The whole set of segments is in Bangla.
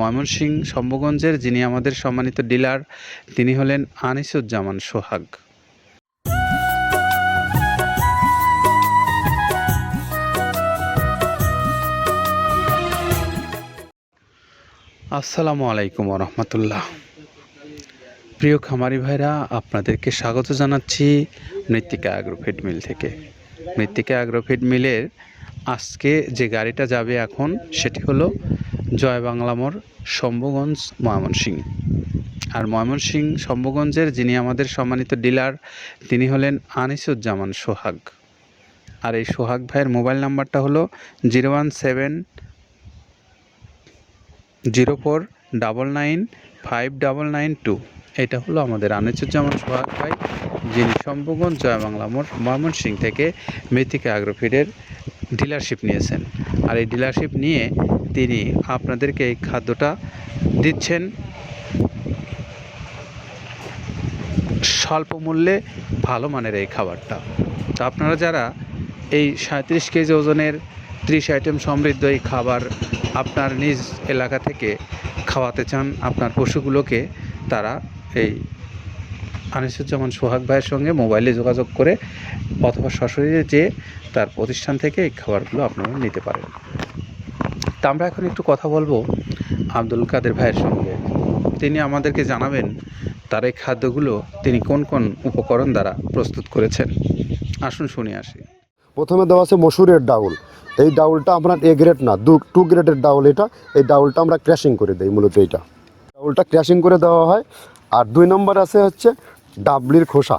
ময়মনসিংহ শম্ভুগঞ্জের যিনি আমাদের সম্মানিত ডিলার, তিনি হলেন আনিসুজ্জামান সোহাগ। আসসালামু আলাইকুম রহমতুল্লাহ প্রিয় খামারি ভাইরা, আপনাদেরকে স্বাগত জানাচ্ছি মৃত্তিকা অ্যাগ্রোফিড মিল থেকে। মৃত্তিকা অ্যাগ্রোফিড মিলের আজকে যে গাড়িটা যাবে এখন, সেটি হলো জয় বাংলামোর শম্ভুগঞ্জ, ময়মনসিংহ। আর ময়মনসিংহ, শম্ভুগঞ্জের যিনি আমাদের সম্মানিত ডিলার, তিনি হলেন আনিসুজ্জামান সোহাগ। আর এই সোহাগ ভাইয়ের মোবাইল নাম্বারটা হলো zero one seven zero four double nine five double nine two. এটা হলো আমাদের আনিসুজ্জামান সোহাগ ভাই, যিনি শম্ভুগঞ্জ জয় বাংলা মোড় ময়মনসিং থেকে মৃত্তিকা অ্যাগ্রোফিডের ডিলারশিপ নিয়েছেন। আর এই ডিলারশিপ নিয়ে তিনি আপনাদেরকে এই খাদ্যটা দিচ্ছেন। স্বল্প মূল্যে ভালো মানের এই খাবারটা। তো আপনারা যারা এই সাঁত্রিশ কেজি ওজনের ত্রিশ আইটেম সমৃদ্ধ এই খাবার আপনার নিজ এলাকা থেকে খাওয়াতে চান, আপনার পশুগুলোকে তারা এই আনিসুজ্জামান সোহাগ ভাইয়ের সঙ্গে মোবাইলে যোগাযোগ করে অথবা সশরীরে যেয়ে তার প্রতিষ্ঠান থেকে এই খাবারগুলো আপনারা নিতে পারেন। তা আমরা এখন একটু কথা বলব আব্দুল কাদের ভাইয়ের সঙ্গে। তিনি আমাদেরকে জানাবেন তার এই খাদ্যগুলো তিনি কোন কোন উপকরণ দ্বারা প্রস্তুত করেছেন। আসুন শুনে আসি। প্রথমে দেওয়া আছে মসুরের ডাউল। এই ডাউলটা আপনার এ গ্রেড না, দু টু গ্রেডের ডাউল এটা। এই ডাউলটা আমরা ক্র্যাশিং করে দিই, মূলত এইটা। ডাউলটা ক্র্যাশিং করে দেওয়া হয়। আর দুই নম্বর আছে হচ্ছে ডাবলির খোসা।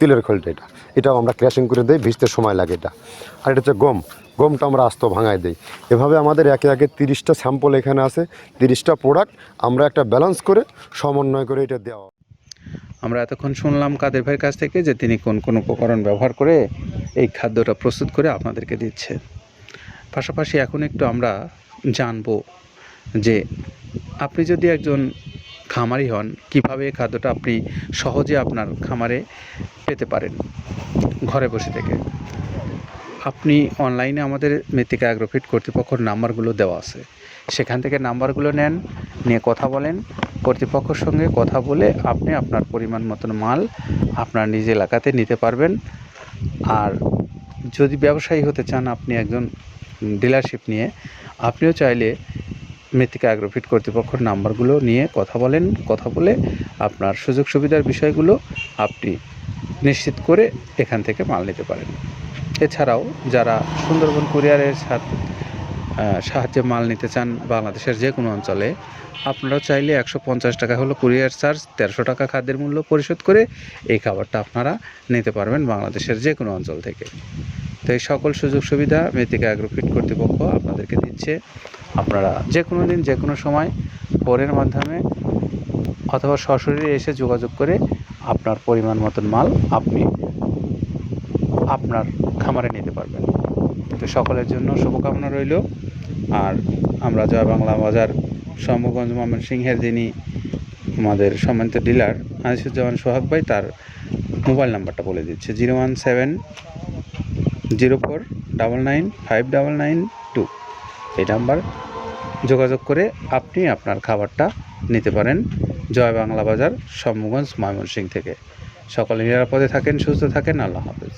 তিলের খোলটা এটা এটাও আমরা ক্র্যাশিং করে দিই, ভিজতে সময় লাগে এটা। আর এটা হচ্ছে গম। গমটা আমরা আস্ত ভাঙায় দিই। এভাবে আমাদের একে একে তিরিশটা স্যাম্পল এখানে আছে, তিরিশটা প্রোডাক্ট আমরা একটা ব্যালেন্স করে সমন্বয় করে এটা দেওয়া। আমরা এতক্ষণ শুনলাম কাদের ভাইয়ের কাছ থেকে যে তিনি কোন কোন উপকরণ ব্যবহার করে এই খাদ্যটা প্রস্তুত করে আপনাদেরকে দিচ্ছে। পাশাপাশি এখন একটু আমরা জানব যে আপনি যদি একজন খামারি হন, কীভাবে খাদ্যটা আপনি সহজে আপনার খামারে পেতে পারেন ঘরে বসে থেকে? আপনি অনলাইনে আমাদের মৃত্তিকা অ্যাগ্রোফিট কর্তৃপক্ষের নাম্বারগুলো দেওয়া আছে। সেখান থেকে নাম্বারগুলো নেন, নিয়ে কথা বলেন। কর্তৃপক্ষের সঙ্গে কথা বলে আপনি আপনার পরিমাণ মতন মাল আপনার নিজ এলাকাতে নিতে পারবেন। আর যদি ব্যবসায়ী হতে চান আপনি একজন ডিলারশিপ নিয়ে, আপনিও চাইলে মৃত্তিকা অ্যাগ্রোফিট কর্তৃপক্ষের নাম্বারগুলো নিয়ে কথা বলেন, কথা বলে আপনার সুযোগ সুবিধার বিষয়গুলো আপনি নিশ্চিত করে এখান থেকে মাল নিতে পারেন। এছাড়াও যারা সুন্দরবন কুরিয়ারের সাথে সাহায্যে মাল নিতে চান বাংলাদেশের যে কোনো অঞ্চলে, আপনারাও চাইলে একশো পঞ্চাশ টাকা হলো কুরিয়ার চার্জ তেরোশো টাকা খাদ্যের মূল্য পরিশোধ করে এই খাবারটা আপনারা নিতে পারবেন বাংলাদেশের যে কোনো অঞ্চল থেকে। তো এই সকল সুযোগ সুবিধা মৃত্তিকা অ্যাগ্রোফিট কর্তৃপক্ষ আপনাদেরকে দিচ্ছে। আপনারা যে কোনো দিন, যে কোনো সময় ফোনের মাধ্যমে অথবা সরাসরি এসে যোগাযোগ করে আপনার পরিমাণ মতন মাল আপনি আপনার খামারে নিতে পারবেন। তো সকলের জন্য শুভকামনা রইল। আর আমরা জয় বাংলা বাজার সম্ভগঞ্জ ময়মনসিংহের যিনি আমাদের সম্মানিত ডিলার, আনিসুজ্জামান সোহাগ ভাই, তার মোবাইল নাম্বারটা বলে দিচ্ছে, zero one seven zero four double nine five double nine two. এই নাম্বার যোগাযোগ করে আপনি আপনার খাবারটা নিতে পারেন জয় বাংলা বাজার সম্মগঞ্জ ময়মনসিং থেকে। সকলে নিরাপদে থাকেন, সুস্থ থাকেন। আল্লাহ হাফেজ।